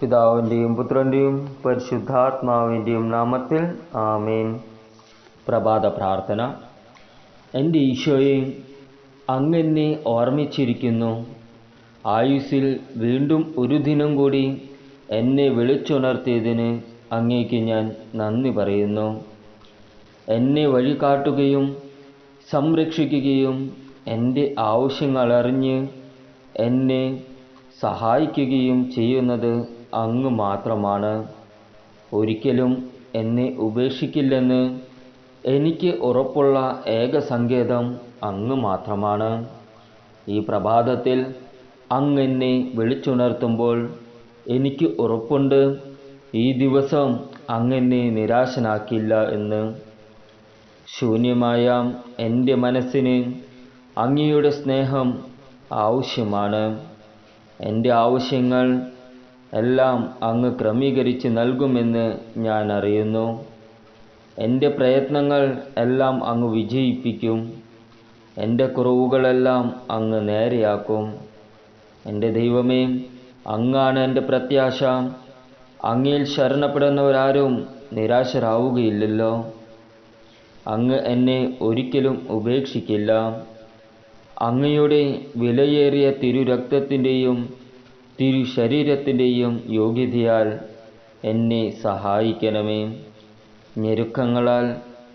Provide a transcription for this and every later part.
പിതാവിന്റെയും പുത്രന്റെയും പരിശുദ്ധാത്മാവിന്റെയും നാമത്തിൽ ആമേൻ. പ്രഭാത പ്രാർത്ഥന. എന്റെ ഈശോയെ അങ്ങെന്നെ ഓർമ്മിച്ചിരിക്കുന്നു. ആയുസ്സിൽ വീണ്ടും ഒരു ദിനം കൂടി എന്നെ വിളിച്ചുണർത്തിയതിന് അങ്ങേക്ക് ഞാൻ നന്ദി പറയുന്നു. എന്നെ വഴി കാട്ടുകയും സംരക്ഷിക്കുകയും എന്റെ ആവശ്യങ്ങൾ അറിഞ്ഞ് എന്നെ സഹായിക്കുകയും ചെയ്യുന്നത് അങ്ങ് മാത്രമാണ്. ഒരിക്കലും എന്നെ ഉപേക്ഷിക്കില്ലെന്ന് എനിക്ക് ഉറപ്പുള്ള ഏക സങ്കേതം അങ്ങ് മാത്രമാണ്. ഈ പ്രഭാതത്തിൽ അങ്ങ് എന്നെ വിളിച്ചുണർത്തുമ്പോൾ എനിക്ക് ഉറപ്പുണ്ട്. ഈ ദിവസം അങ്ങെന്നെ നിരാശനാക്കില്ല എന്ന്. ശൂന്യമായ എന്റെ മനസ്സിന് അങ്ങയുടെ സ്നേഹം ആവശ്യമാണ്. എന്റെ ആവശ്യങ്ങൾ എല്ലാം അങ്ങ് ക്രമീകരിച്ച് നൽകുമെന്ന് ഞാൻ അറിയുന്നു. എന്റെ പ്രയത്നങ്ങൾ എല്ലാം അങ്ങ് വിജയിപ്പിക്കും. എന്റെ കുറവുകളെല്ലാം അങ്ങ് നേരെയാക്കും. എന്റെ ദൈവമേ അങ്ങാണ് എന്റെ പ്രത്യാശ. അങ്ങയിൽ ശരണപ്പെടുന്നവരാരും നിരാശരാവുകയില്ലല്ലോ. അങ്ങ് എന്നെ ഒരിക്കലും ഉപേക്ഷിക്കില്ല. അങ്ങയുടെ വിലയേറിയ തിരുരക്തത്തിന്റെയും തിരു ശരീരത്തിന്റെയും യോഗ്യതയാൽ എന്നെ സഹായിക്കണമേ. ഞെരുക്കങ്ങളാൽ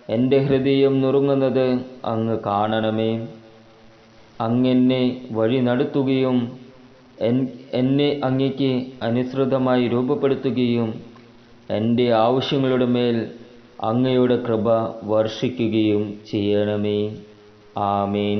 എന്റെ ഹൃദയം നുറുങ്ങുന്നത് അങ്ങ് കാണണമേ. അങ്ങെന്നെ വഴി നടത്തുകയും എന്നെ അങ്ങയ്ക്ക് അനുസൃതമായി രൂപപ്പെടുത്തുകയും എന്റെ ആവശ്യങ്ങളുടെ മേൽ അങ്ങയുടെ കൃപ വർഷിക്കുകയും ചെയ്യണമേ. ആമേൻ.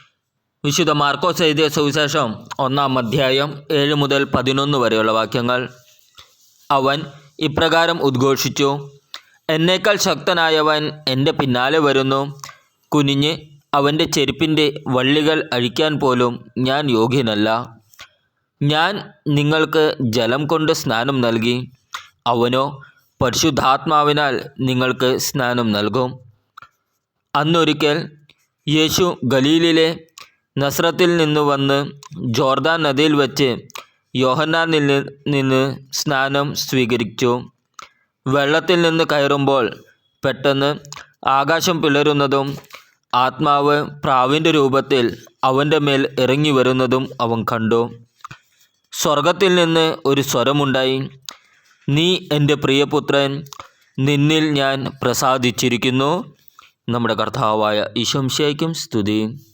വിശുദ്ധ മാർക്കോസ് എഴുതിയ സുവിശേഷം ഒന്നാം അധ്യായം ഏഴ് മുതൽ പതിനൊന്ന് വരെയുള്ള വാക്യങ്ങൾ. അവൻ ഇപ്രകാരം ഉദ്ഘോഷിച്ചു എന്നേക്കാൾ ശക്തനായവൻ എന്റെ പിന്നാലെ വരുന്നു. കുനിഞ്ഞ് അവന്റെ ചെരുപ്പിന്റെ വള്ളികൾ അഴിക്കാൻ പോലും ഞാൻ യോഗ്യനല്ല. ഞാൻ നിങ്ങൾക്ക് ജലം കൊണ്ട് സ്നാനം നൽകി. അവനോ പരിശുദ്ധാത്മാവിനാൽ നിങ്ങൾക്ക് സ്നാനം നൽകും. അന്നൊരിക്കൽ യേശു ഗലീലിലെ നസ്രത്തിൽ നിന്ന് വന്ന് ജോർദാൻ നദിയിൽ വച്ച് യോഹന്നാനിൽ നിന്ന് സ്നാനം സ്വീകരിച്ചു. വെള്ളത്തിൽ നിന്ന് കയറുമ്പോൾ പെട്ടെന്ന് ആകാശം പിളരുന്നതും ആത്മാവ് പ്രാവിന്റെ രൂപത്തിൽ അവന്റെ മേൽ ഇറങ്ങി വരുന്നതും അവൻ കണ്ടു. സ്വർഗത്തിൽ നിന്ന് ഒരു സ്വരമുണ്ടായി. നീ എന്റെ പ്രിയപുത്രൻ നിന്നിൽ ഞാൻ പ്രസാദിച്ചിരിക്കുന്നു. നമ്മുടെ കർത്താവായ ഈശംശയ്ക്കും സ്തുതി.